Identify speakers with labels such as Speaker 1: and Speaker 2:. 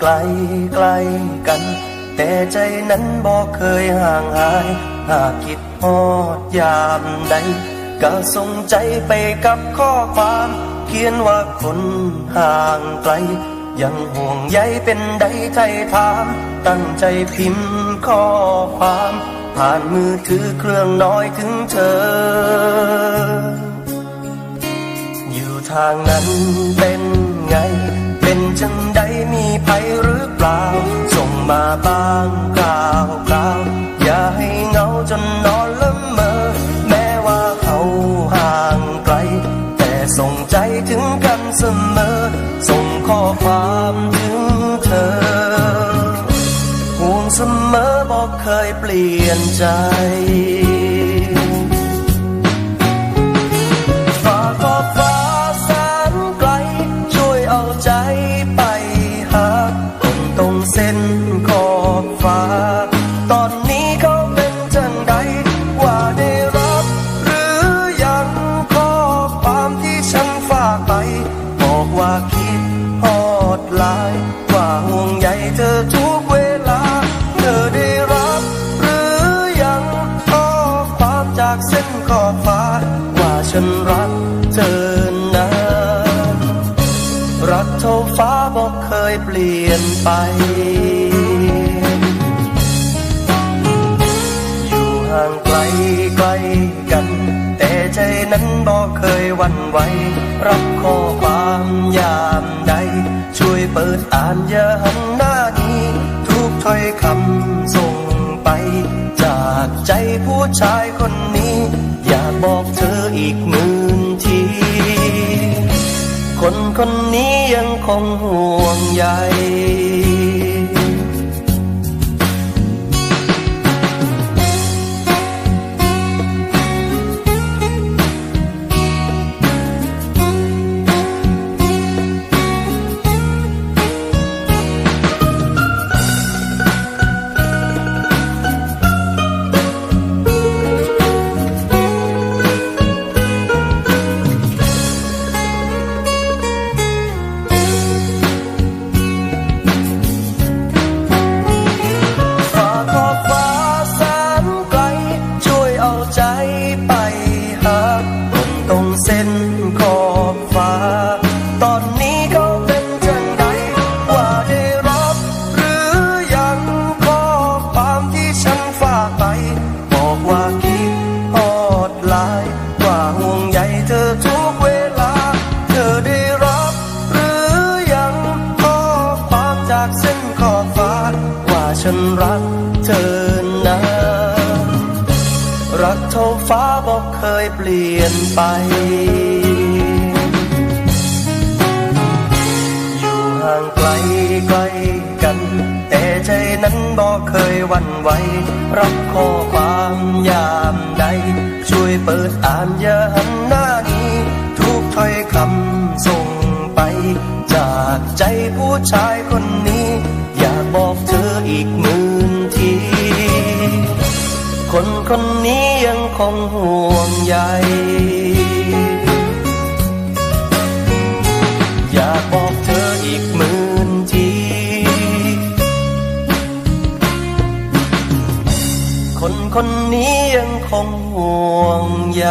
Speaker 1: ไกลไกลกัน แต่ใจนั้นบอกเคยห่างหาย หากคิดฮอดยามใด ก็ส่งใจไปกับข้อความ เขียนว่าคนห่างไกล ยังห่วงใยเป็นใดใจถาม ตั้งใจพิมพ์ข้อความ ผ่านมือถือเครื่องน้อยถึงเธออยู่ทางนั้นเป็นไง เป็นจัง ใดมีภัยหรือเปล่า ส่งมาบ้างกล่าวกล่าวอย่าให้เหงาจนนอนละเมอ แม้ว่าเขาห่างไกล แต่ส่งใจถึงกันเสมอ ส่งข้อความถึงเธอ ห่วงเสมอบอกเคยเปลี่ยนใจ ขอบฟ้าว่าฉันรักเธอนะรักเท่าฟ้าบอกเคยเปลี่ยนไป อยู่ห่างไกลไกลกัน แต่ใจนั้นบอกเคยหวันไหวรับข้อความยามใด ช่วยเปิดอ่านอย่าหันหน้านี้ทุกถ้อยคำส่งไป จากใจผู้ชายคนนี้ากบอกเธออีกหมื่นที คนคนนี้ยังคงห่วงใย เอาใจไปหาคนตรงเส้นขอบฟ้า ตอนนี้เขาเป็นจังใดว่าได้รับหรือยังข้อความที่ฉันฝากไป บอกว่าคิดอดหลาย ว่าห่วงใยเธอทุกเวลา เธอได้รับหรือยังข้อความจากเส้นขอบฟ้า ว่าฉันรักเธอ เท่าฟ้าบอกเคยเปลี่ยนไป อยู่ห่างไกลไกลกัน แต่ใจนั้นบอกเคยหวันไหวรับข้อความยามใด ช่วยเปิดอ่านอย่าหันหน้านี้ ทุกถ้อยคำส่งไป จากใจผู้ชายคน คนคนนี้ยังคงห่วงใยอยากบอกเธออีกหมื่นที คนคนนี้ยังคงห่วงใย